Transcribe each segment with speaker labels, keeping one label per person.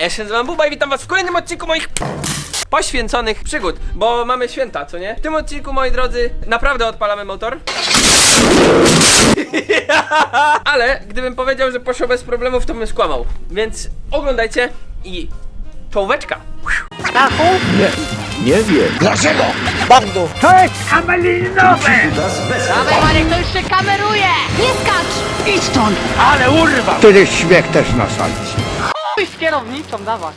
Speaker 1: ja się nazywam Buba i witam was w kolejnym odcinku moich poświęconych przygód, bo mamy święta, co nie? W tym odcinku, moi drodzy, naprawdę odpalamy motor. Ale gdybym powiedział, że poszło bez problemów, to bym skłamał. Więc oglądajcie i czołóweczka.
Speaker 2: Nie wiem.
Speaker 3: Dawaj Marek, to już się kameruje! Nie skacz!
Speaker 2: Wtedy śmiech też na sali.
Speaker 3: Chuj z kierownicą, dawaj.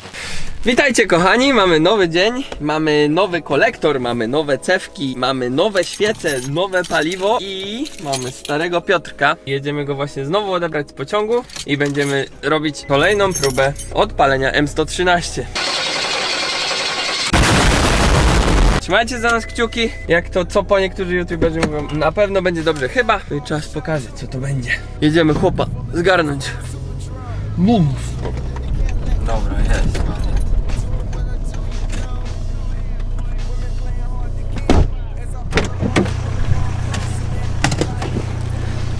Speaker 1: Witajcie kochani, mamy nowy dzień, mamy nowy kolektor, mamy nowe cewki, mamy nowe świece, nowe paliwo i mamy starego Piotrka. Jedziemy go właśnie znowu odebrać z pociągu i będziemy robić kolejną próbę odpalenia M113. Trzymajcie za nas kciuki, jak to co po niektórzy youtuberzy mówią, na pewno będzie dobrze, chyba. No i czas pokazać co to będzie. Jedziemy chłopa, zgarnąć. Bum. Dobra, jest.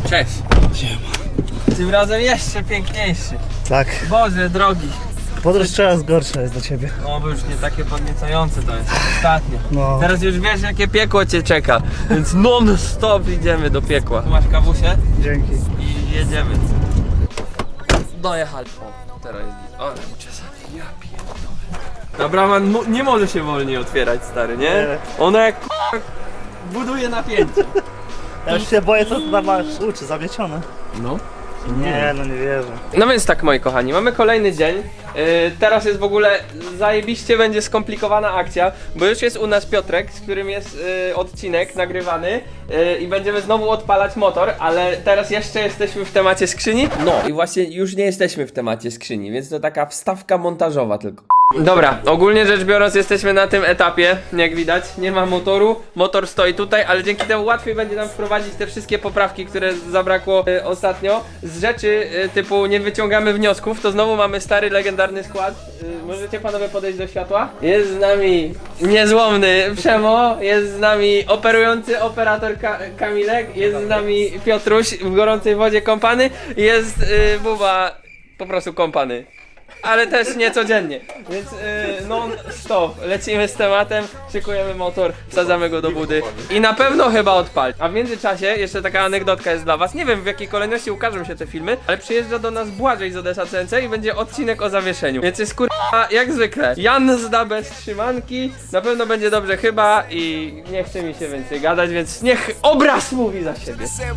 Speaker 1: Cześć. Tym razem jeszcze piękniejszy.
Speaker 4: Tak,
Speaker 1: Boże drogi.
Speaker 4: podróż coraz gorsza jest dla ciebie.
Speaker 1: No bo już nie takie podniecające to jest jak ostatnio.
Speaker 4: No.
Speaker 1: Teraz już wiesz jakie piekło cię czeka, więc non stop idziemy do piekła. Tu Masz kawusie
Speaker 4: Dzięki.
Speaker 1: i jedziemy. Dojechali. O, teraz jest git. O, czasami ja pierdolę. Man mu- nie może się wolniej otwierać stary, nie?
Speaker 4: Nie.
Speaker 1: Ona jak k***a buduje napięcie.
Speaker 4: Ja już się boję, co tam masz uczy, zamiecione.
Speaker 1: No.
Speaker 4: Nie, no nie wierzę.
Speaker 1: No więc tak moi kochani, mamy kolejny dzień. Yy, teraz jest w ogóle zajebiście będzie skomplikowana akcja, bo już jest u nas Piotrek, z którym jest yy, odcinek nagrywany yy, i będziemy znowu odpalać motor, ale teraz jeszcze jesteśmy w temacie skrzyni. No i właśnie już nie jesteśmy w temacie skrzyni, więc to taka wstawka montażowa tylko. Dobra, ogólnie rzecz biorąc jesteśmy na tym etapie, jak widać, nie ma motoru, motor stoi tutaj, ale dzięki temu łatwiej będzie nam wprowadzić te wszystkie poprawki, które zabrakło y, ostatnio. Z rzeczy y, typu nie wyciągamy wniosków, to znowu mamy stary, legendarny skład. Y, możecie panowie podejść do światła? Jest z nami niezłomny Przemo, jest z nami operujący operator Ka Kamilek, jest z nami Piotruś w gorącej wodzie kąpany, jest y, Buba po prostu kąpany ale też nie codziennie. Więc yy, non stop. Lecimy z tematem, szykujemy motor, wsadzamy go do budy i na pewno chyba odpali. A w międzyczasie jeszcze taka anegdotka jest dla was. Nie wiem w jakiej kolejności ukażą się te filmy, ale przyjeżdża do nas Błażej z Odessa CNC i będzie odcinek o zawieszeniu. Więc jest kurwa jak zwykle. Jan zda bez trzymanki, na pewno będzie dobrze chyba i nie chce mi się więcej gadać, więc niech obraz mówi za siebie.
Speaker 5: Said.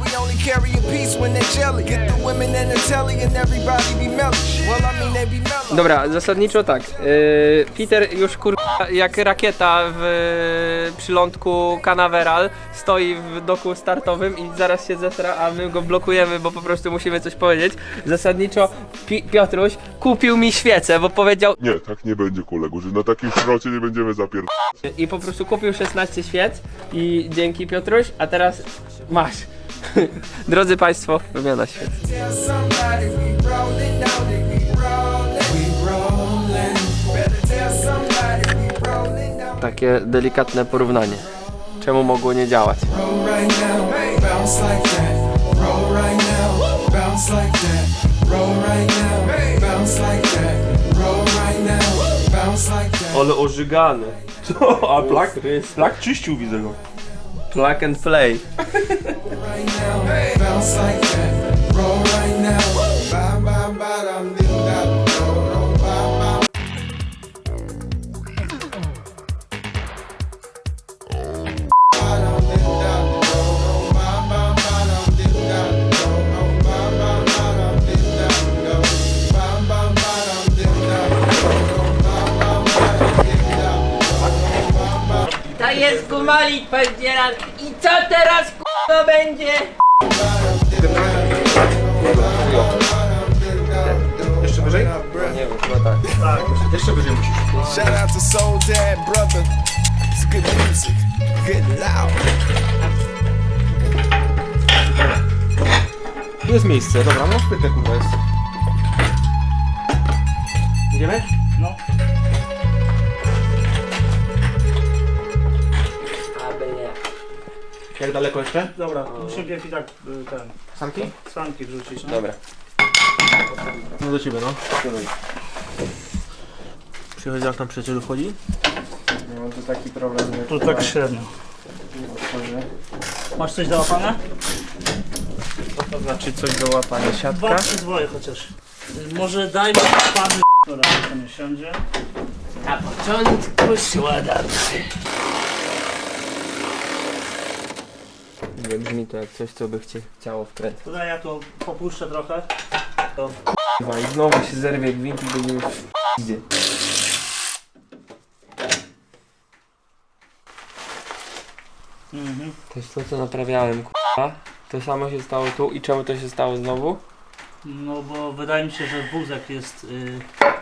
Speaker 5: Well, I mean they be.
Speaker 1: Dobra, zasadniczo tak. Yy, Peter już kurwa jak rakieta w przylądku Canaveral stoi w doku startowym i zaraz się zesra, a my go blokujemy, bo po prostu musimy coś powiedzieć. Zasadniczo Pi Piotruś kupił mi świecę, bo powiedział
Speaker 6: Nie, tak nie będzie kolego, że na takim szrocie nie będziemy zapier...
Speaker 1: i po prostu kupił 16 świec i dzięki Piotruś, a teraz masz. Drodzy Państwo, wymiana świec. Takie delikatne porównanie. Czemu mogło nie działać? Ale ożygany.
Speaker 7: A plak,
Speaker 1: Jest
Speaker 7: plak czyścił widzę go.
Speaker 1: plug and play. Gumalik paździeran i co teraz k***o będzie?
Speaker 7: Jeszcze wyżej?
Speaker 1: Nie wiem, chyba tak.
Speaker 7: Jeszcze wyżej musisz.
Speaker 5: Shout out to Soul Dad, brother. It's good music, good loud.
Speaker 7: Tu jest miejsce, dobra, no wpytę kurwa jest. Idziemy?
Speaker 4: No.
Speaker 7: Jak daleko jeszcze?
Speaker 4: Dobra, musimy pierw i tak y, ten,
Speaker 7: Sanki?
Speaker 4: sanki wrzucić, no.
Speaker 1: Dobra.
Speaker 7: No do ciebie, no. Jeśli chodzi jak tam przyjacielu wchodzi?
Speaker 1: Nie mam tu taki problem, że
Speaker 4: Tu tak średnio. Masz coś do łapania?
Speaker 1: to znaczy coś do łapania
Speaker 4: Dwa
Speaker 1: siatka.
Speaker 4: przyzwoje chociaż. Y, Może daj mi pan która to nie siądzie.
Speaker 1: Na początku szła Nie brzmi to jak coś, co by chcie, chciało wkręcić.
Speaker 4: Tutaj ja tu popuszczę trochę. To
Speaker 1: Kurwa, I znowu się zerwie gwint i będziemy w gdzie.
Speaker 4: mhm.
Speaker 1: To jest to, co naprawiałem, kurwa. To samo się stało tu i czemu to się stało znowu?
Speaker 4: No bo wydaje mi się, że wózek jest y,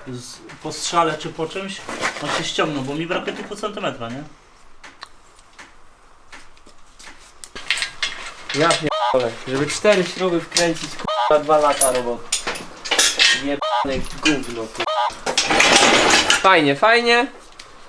Speaker 4: z, po strzale czy po czymś, on się ściągnął, bo mi brakuje tylko centymetra, nie?
Speaker 1: Ja pierdolę. Żeby cztery śruby wkręcić, kurwa, dwa lata roboty. Jebane gówno, kurwa. Fajnie, fajnie.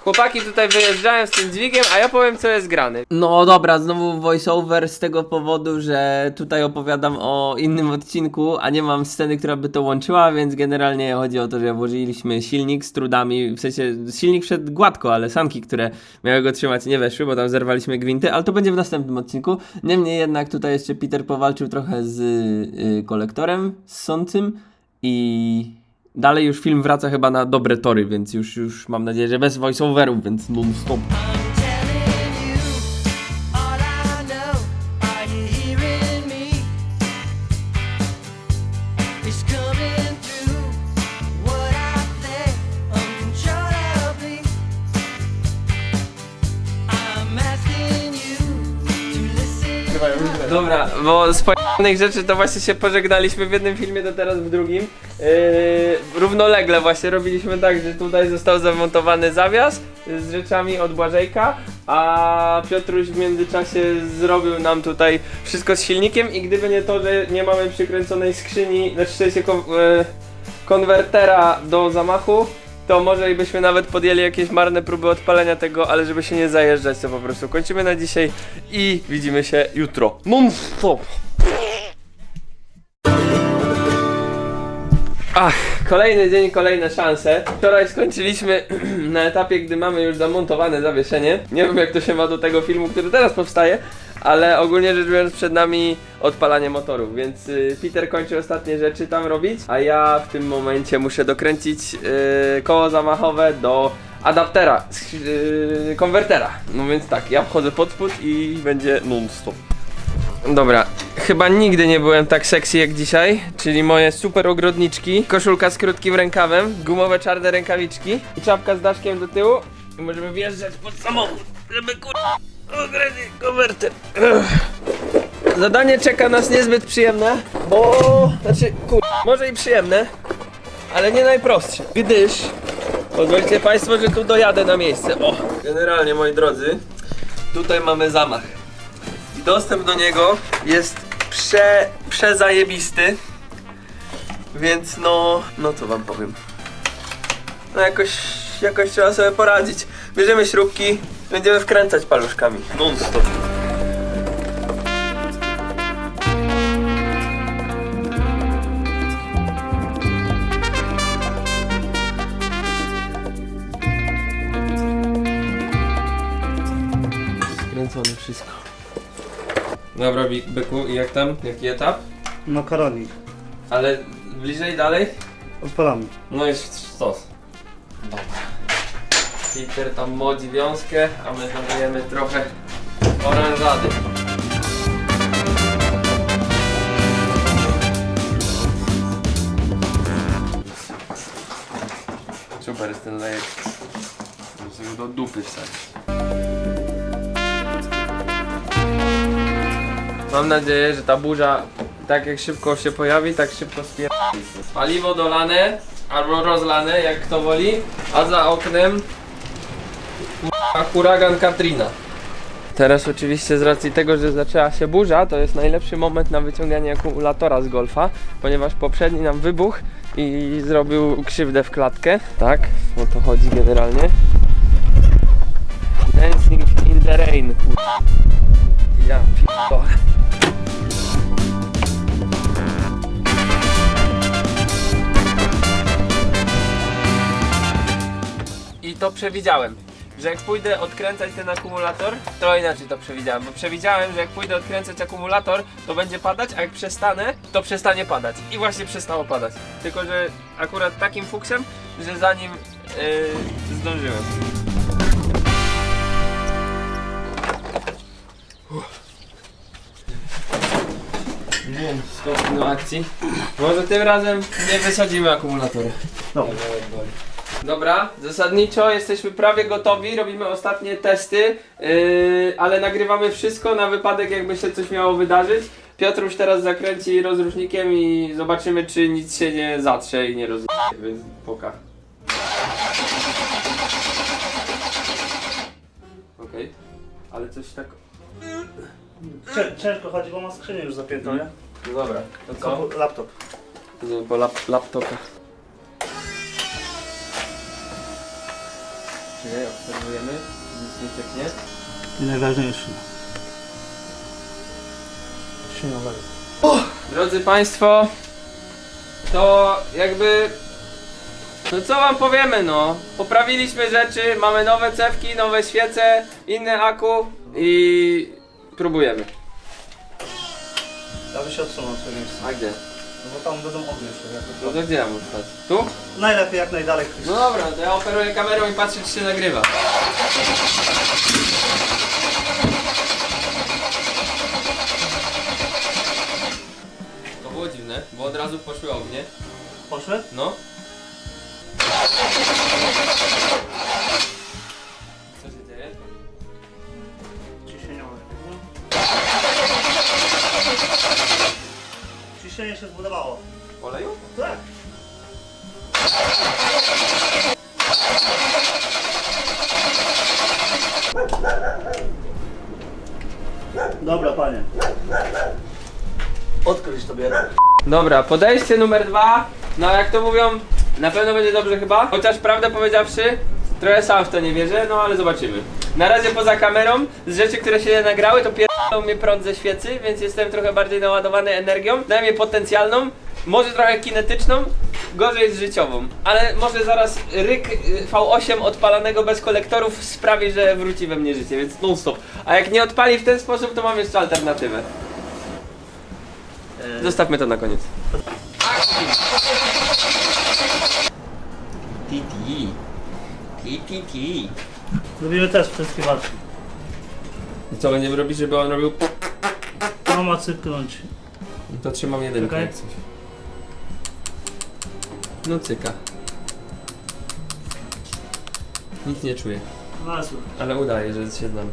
Speaker 1: Chłopaki tutaj wyjeżdżają z tym dźwigiem, a ja powiem co jest grane. No dobra, znowu voiceover z tego powodu, że tutaj opowiadam o innym odcinku, a nie mam sceny, która by to łączyła, więc generalnie chodzi o to, że włożyliśmy silnik z trudami, w sensie silnik szedł gładko, ale sanki, które miały go trzymać nie weszły, bo tam zerwaliśmy gwinty, ale to będzie w następnym odcinku. Niemniej jednak tutaj jeszcze Peter powalczył trochę z y, kolektorem ssącym i dalej już film wraca chyba na dobre tory, więc już, już mam nadzieję, że bez voiceoverów, więc non stop. Bo z pojechanych rzeczy to właśnie się pożegnaliśmy w jednym filmie, to teraz w drugim. Yy, równolegle właśnie robiliśmy tak, że tutaj został zamontowany zawias z rzeczami od Błażejka, a Piotruś w międzyczasie zrobił nam tutaj wszystko z silnikiem i gdyby nie to, że nie mamy przykręconej skrzyni, znaczy w sensie kon- yy, konwertera do zamachu, to może i byśmy nawet podjęli jakieś marne próby odpalenia tego, ale żeby się nie zajeżdżać, to po prostu kończymy na dzisiaj i widzimy się jutro. Non stop! Ach, kolejny dzień, kolejne szanse. Wczoraj skończyliśmy na etapie, gdy mamy już zamontowane zawieszenie. Nie wiem jak to się ma do tego filmu, który teraz powstaje, ale ogólnie rzecz biorąc przed nami odpalanie motorów, więc y, Peter kończy ostatnie rzeczy tam robić, a ja w tym momencie muszę dokręcić y, koło zamachowe do adaptera, sk- y, konwertera. No więc tak, ja wchodzę pod spód i będzie non-stop. Dobra, chyba nigdy nie byłem tak sexy jak dzisiaj, czyli moje super ogrodniczki, koszulka z krótkim rękawem, gumowe czarne rękawiczki i czapka z daszkiem do tyłu i możemy wjeżdżać pod samochód, żeby kurwa ogrody konwerter. Zadanie czeka nas niezbyt przyjemne, bo, znaczy kurwa, może i przyjemne, ale nie najprostsze, gdyż pozwolicie państwo, że tu dojadę na miejsce. O, generalnie moi drodzy, tutaj mamy zamach. I dostęp do niego jest prze, przezajebisty. Więc no, no co wam powiem. No jakoś, jakoś trzeba sobie poradzić. Bierzemy śrubki, będziemy wkręcać paluszkami. Non stop. Skręcone wszystko. Dobra, Bi- byku, i jak tam? Jaki etap?
Speaker 4: Makaronik.
Speaker 1: Ale bliżej dalej?
Speaker 4: Odpalamy.
Speaker 1: No jest stos. Dobra. Peter tam modzi wiązkę, a my dodajemy trochę oranżady. Super jest ten lejek. Muszę go do dupy wsadzić. Mam nadzieję, że ta burza tak jak szybko się pojawi, tak szybko spierdoli. Paliwo dolane, albo rozlane, jak kto woli, a za oknem huragan Katrina. Teraz oczywiście z racji tego, że zaczęła się burza, to jest najlepszy moment na wyciąganie akumulatora z golfa, ponieważ poprzedni nam wybuch i zrobił krzywdę w klatkę. Tak, o to chodzi generalnie. Dancing in the rain. Ja pierdolę. i to przewidziałem. Że jak pójdę odkręcać ten akumulator, to inaczej to przewidziałem, bo przewidziałem, że jak pójdę odkręcać akumulator, to będzie padać, a jak przestanę, to przestanie padać. I właśnie przestało padać. Tylko, że akurat takim fuksem, że zanim yy, zdążyłem. Skok do akcji. Może tym razem nie wysadzimy akumulatora.
Speaker 4: Dobra.
Speaker 1: Dobra, zasadniczo jesteśmy prawie gotowi, robimy ostatnie testy, yy, ale nagrywamy wszystko na wypadek jakby się coś miało wydarzyć. Piotruś teraz zakręci rozrusznikiem i zobaczymy czy nic się nie zatrze i nie rozruszy, więc poka. Okej, ale coś tak...
Speaker 4: Cię, ciężko chodzi, bo ma skrzynię już zapiętą, nie?
Speaker 1: No dobra, to co?
Speaker 4: Laptop.
Speaker 1: Bo lap, laptopa. Czekaj, obserwujemy, nic nie cieknie.
Speaker 4: I najważniejsze. Szynowe.
Speaker 1: Drodzy Państwo, to jakby. No co wam powiemy, no? Poprawiliśmy rzeczy, mamy nowe cewki, nowe świece, inne aku i próbujemy.
Speaker 4: Ja bym się odsunął miejsca.
Speaker 1: A gdzie?
Speaker 4: No bo tam będą ognie.
Speaker 1: No
Speaker 4: jakoś.
Speaker 1: to gdzie ja muszę stać? Tu?
Speaker 4: Najlepiej jak najdalej.
Speaker 1: No dobra, to ja operuję kamerą i patrzę, czy się nagrywa. To było dziwne, bo od razu poszły ognie.
Speaker 4: Poszły?
Speaker 1: No.
Speaker 4: Ciśnienie się zbudowało.
Speaker 1: W oleju?
Speaker 4: Tak. Dobra, panie. Odkryć tobie.
Speaker 1: Dobra, podejście numer dwa. No jak to mówią, na pewno będzie dobrze chyba. Chociaż prawdę powiedziawszy, trochę sam w to nie wierzę, no ale zobaczymy. Na razie poza kamerą, z rzeczy, które się nagrały, to pierdolą mnie prąd ze świecy, więc jestem trochę bardziej naładowany energią, najmniej potencjalną, może trochę kinetyczną, gorzej z życiową. Ale może zaraz ryk y, V8 odpalanego bez kolektorów sprawi, że wróci we mnie życie, więc non stop. A jak nie odpali w ten sposób, to mam jeszcze alternatywę. Zostawmy to na koniec. Titi. Titi.
Speaker 4: Zrobimy test wszystkie
Speaker 1: I co będziemy robić, żeby on robił?
Speaker 4: No ma cyknąć.
Speaker 1: To trzymam jeden
Speaker 4: Czekaj.
Speaker 1: jak coś. No cyka. Nic nie czuję,
Speaker 4: No
Speaker 1: ale udaje, że się znam.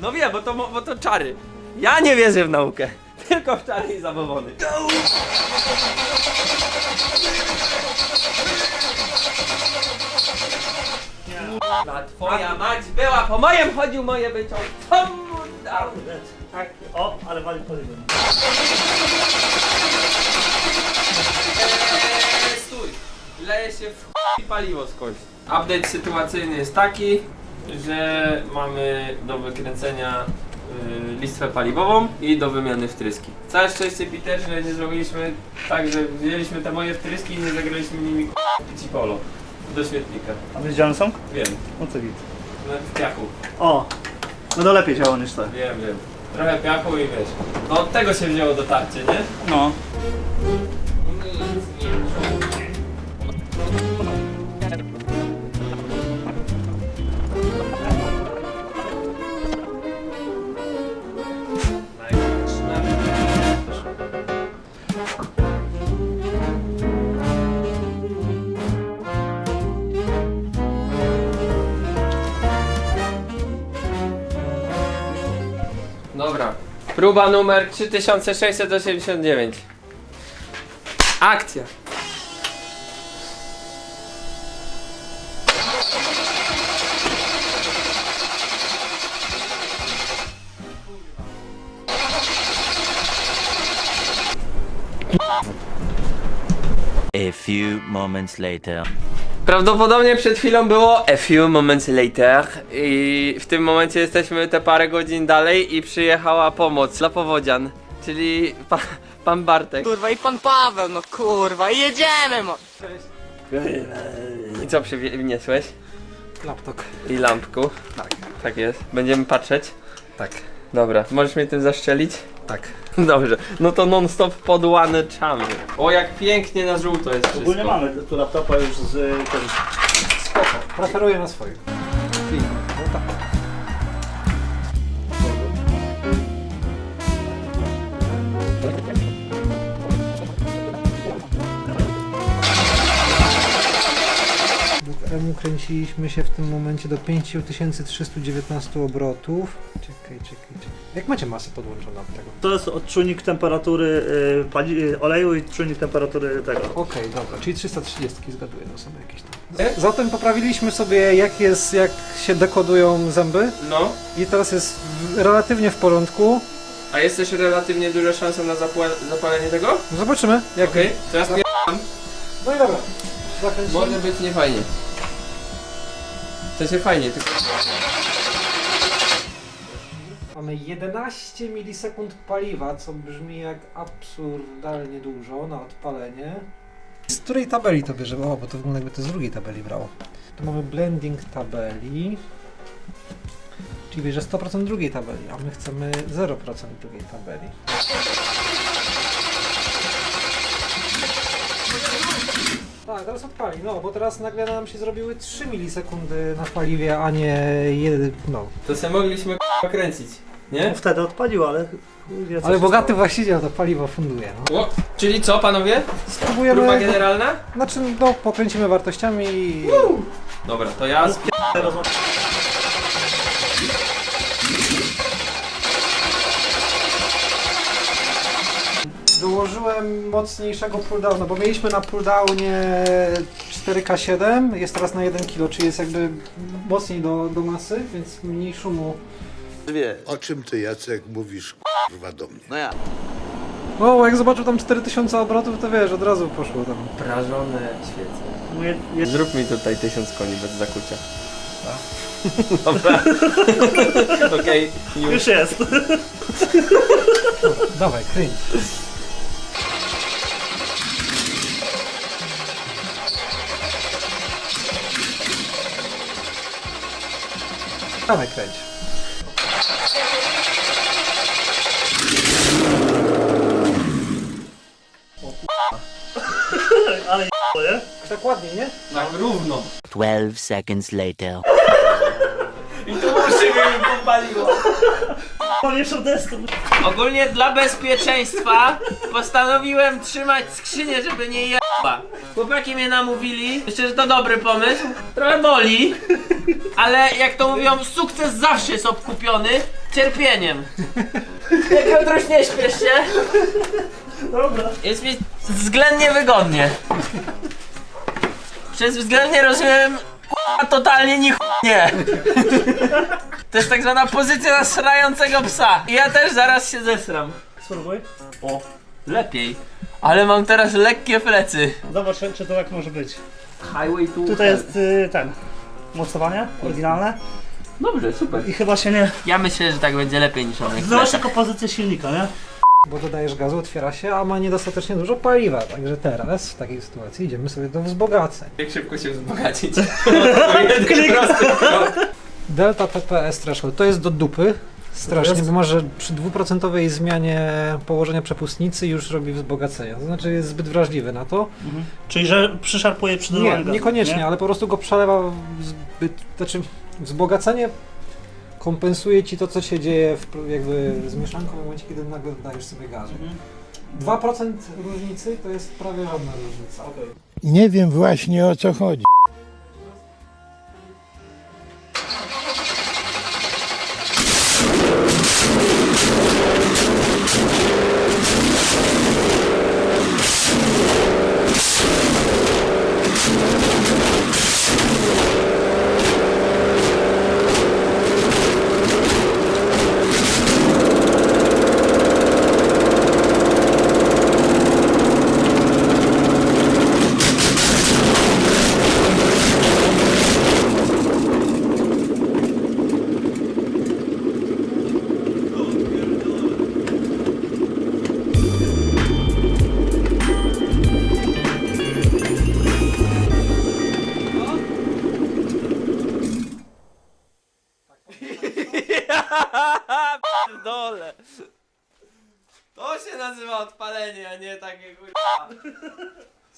Speaker 1: No wiem, bo to, mo- bo to czary. Ja nie wierzę w naukę. Tylko w czary i zabawony. Na twoja mać była, po mojem chodził moje wyciąg. Co mu dał?
Speaker 4: Tak. O, ale wali poligon.
Speaker 1: Eee, stój. Leje się w chuj paliwo skądś. Update sytuacyjny jest taki, że mamy do wykręcenia listwę paliwową i do wymiany wtryski. Całe szczęście Peter, że nie zrobiliśmy tak, że wzięliśmy te moje wtryski i nie zagraliśmy nimi ci polo do świetnika.
Speaker 4: A wiesz gdzie one są?
Speaker 1: Wiem,
Speaker 4: No co git.
Speaker 1: no w piachu.
Speaker 4: O! No to lepiej działa niż to.
Speaker 1: Wiem, wiem. Trochę piachu i wiesz. No od tego się wzięło dotarcie, nie?
Speaker 4: No.
Speaker 1: Próba numer 3689. Akcja.
Speaker 8: A few moments later.
Speaker 1: Prawdopodobnie przed chwilą było a few moments later i w tym momencie jesteśmy te parę godzin dalej i przyjechała pomoc dla powodzian, czyli pa pan Bartek.
Speaker 9: Kurwa i pan Paweł, no kurwa, i jedziemy mo.
Speaker 1: I co przyniosłeś?
Speaker 7: Laptop.
Speaker 1: I lampku.
Speaker 7: Tak.
Speaker 1: Tak jest. Będziemy patrzeć.
Speaker 7: Tak.
Speaker 1: Dobra, możesz mnie tym zaszczelić?
Speaker 7: Tak.
Speaker 1: Dobrze, no to non-stop podłączamy. O, jak pięknie na żółto jest wszystko.
Speaker 4: Ogólnie mamy tu laptopa już z y, tym.
Speaker 7: Preferuję na swoim. No
Speaker 10: temu kręciliśmy się w tym momencie do 5319 obrotów. Czekaj, czekaj, czekaj. Jak macie masę podłączoną do tego?
Speaker 4: To jest odczujnik temperatury y, pali, y, oleju i czujnik temperatury tego.
Speaker 10: Okej, dobra, czyli 330 zgaduję, no są jakieś tam. Zatem poprawiliśmy sobie jak jest, jak się dekodują zęby
Speaker 1: No,
Speaker 10: i teraz jest w- relatywnie w porządku.
Speaker 1: a jest też relatywnie duża szansa na zapła- zapalenie tego?
Speaker 10: Zobaczymy, jak...
Speaker 1: Okej, teraz pier...
Speaker 10: No i dobra, zakręcimy.
Speaker 1: może być niefajnie. To się fajnie, tylko...
Speaker 10: Mamy 11 milisekund paliwa, co brzmi jak absurdalnie dużo na odpalenie. Z której tabeli to bierze? O, bo to wygląda jakby to z drugiej tabeli brało. Tu mamy blending tabeli. Czyli bierze 100% drugiej tabeli, a my chcemy 0% drugiej tabeli. Tak, teraz odpali, no bo teraz nagle nam się zrobiły 3 milisekundy na paliwie, a nie 1, no.
Speaker 1: To se mogliśmy k***a kręcić, nie?
Speaker 4: No, wtedy odpalił, ale chuj wie, co
Speaker 10: Ale
Speaker 4: się
Speaker 10: bogaty
Speaker 4: stało.
Speaker 10: właściciel to paliwo funduje, no.
Speaker 1: O, czyli co panowie? Próba
Speaker 10: Spróbujemy,
Speaker 1: generalna?
Speaker 10: znaczy no pokręcimy wartościami i...
Speaker 1: Dobra, to ja... Sp...
Speaker 10: Dołożyłem mocniejszego pulldowna, bo mieliśmy na pulldownie 4K7, jest teraz na 1 kg, czyli jest jakby mocniej do, do masy, więc mniej szumu.
Speaker 2: O czym ty, Jacek, mówisz, kurwa, do mnie?
Speaker 10: No, jak zobaczył tam 4000 obrotów, to wiesz, od razu poszło tam.
Speaker 1: Prażone świece. Zrób mi tutaj tysiąc koni bez zakucia. Dobra. Okej, już.
Speaker 4: Już jest.
Speaker 10: Dawaj, kręć. Dawaj, kręć.
Speaker 4: Ale je***o, nie?
Speaker 10: Tak ładnie, nie?
Speaker 1: Tak równo.
Speaker 8: 12 seconds later.
Speaker 1: I tu uszy mi popaliło.
Speaker 4: Jeszcze deskę.
Speaker 1: Ogólnie dla bezpieczeństwa postanowiłem trzymać skrzynię, żeby nie jeba. Chłopaki mnie namówili, myślę, że to dobry pomysł. Trochę boli, ale jak to mówią, sukces zawsze jest obkupiony cierpieniem. Jak Piotruś, nie śpiesz się?
Speaker 4: Dobra.
Speaker 1: Jest mi względnie wygodnie. Przez względnie rozumiem k***a, totalnie ni nie. To jest tak zwana pozycja nasrającego psa. I ja też zaraz się zesram.
Speaker 4: Spróbuj.
Speaker 1: O, lepiej. Ale mam teraz lekkie plecy.
Speaker 4: Zobacz, czy to tak może być.
Speaker 1: Highway to
Speaker 4: Tutaj jest y, ten. Mocowanie oryginalne.
Speaker 1: Dobrze, super.
Speaker 4: I chyba się nie.
Speaker 1: Ja myślę, że tak będzie lepiej niż on.
Speaker 4: Zobacz tylko pozycję silnika, nie?
Speaker 10: Bo dodajesz gazu, otwiera się, a ma niedostatecznie dużo paliwa. Także teraz w takiej sytuacji idziemy sobie do wzbogaceń.
Speaker 1: Jak szybko się wzbogacić.
Speaker 10: Delta TPS threshold to jest do dupy. Strasznie, bo może przy dwuprocentowej zmianie położenia przepustnicy już robi wzbogacenie. To znaczy jest zbyt wrażliwy na to.
Speaker 4: Czyli, że przyszarpuje przy
Speaker 10: Nie, niekoniecznie,
Speaker 4: nie?
Speaker 10: ale po prostu go przelewa w zbyt. Znaczy wzbogacenie kompensuje ci to, co się dzieje w, jakby z mieszanką w momencie, kiedy nagle dodajesz sobie gazu. 2% różnicy to jest prawie żadna różnica.
Speaker 2: Nie wiem właśnie o co chodzi.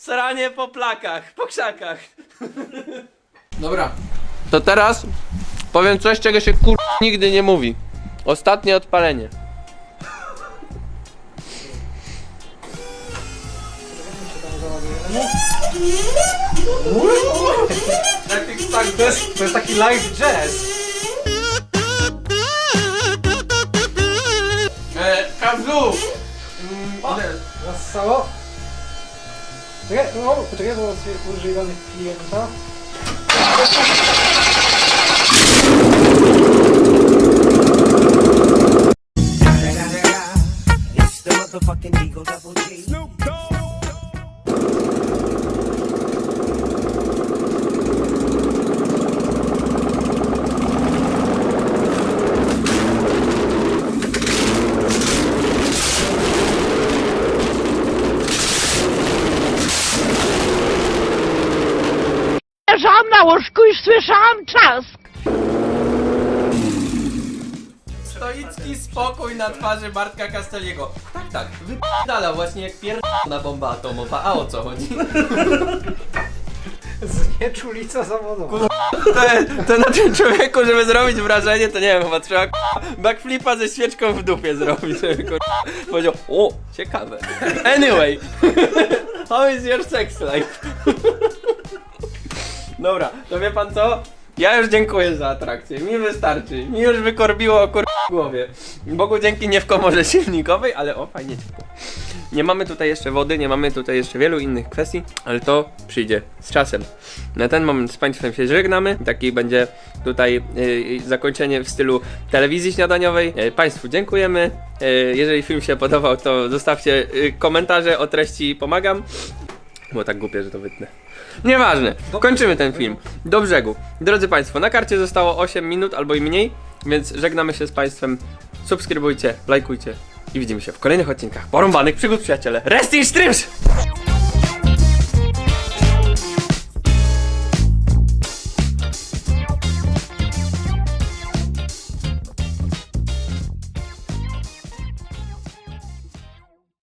Speaker 1: Sranie po plakach, po krzakach. Dobra. To teraz powiem coś, czego się kur... nigdy nie mówi. Ostatnie odpalenie.
Speaker 10: To jest, to jest taki live jazz.
Speaker 1: E, Kazu!
Speaker 10: Nastało. Czekaj, no, poczekaj, Потеря... Ну, потребовалось уже
Speaker 9: Ивана клиента. Motherfucking Eagle Double
Speaker 3: Leżałam na łóżku i słyszałam trzask.
Speaker 1: Stoicki spokój na twarzy Bartka Castelliego. Tak, tak, wypadala właśnie jak pierdolona bomba atomowa. A o co chodzi?
Speaker 10: Znieczulica zawodowa.
Speaker 1: To, to na tym człowieku, żeby zrobić wrażenie, to nie wiem, chyba trzeba k***a, backflipa ze świeczką w dupie zrobić, żeby k***a, powiedział, o, ciekawe. Anyway, how is your sex life? Dobra, to wie pan co? Ja już dziękuję za atrakcję, mi wystarczy, mi już wykorbiło kur... w głowie. Bogu dzięki nie w komorze silnikowej, ale o, fajnie ciepło. Nie mamy tutaj jeszcze wody, nie mamy tutaj jeszcze wielu innych kwestii, ale to przyjdzie z czasem. Na ten moment z Państwem się żegnamy. Taki będzie tutaj y, zakończenie w stylu telewizji śniadaniowej. Y, państwu dziękujemy. Y, jeżeli film się podobał, to zostawcie y, komentarze o treści pomagam. Było tak głupie, że to wytnę. Nieważne, kończymy ten film. Do brzegu. Drodzy Państwo, na karcie zostało 8 minut albo i mniej, więc żegnamy się z Państwem. Subskrybujcie, lajkujcie i widzimy się w kolejnych odcinkach porąbanych przygód, przyjaciele. Rest in Streams!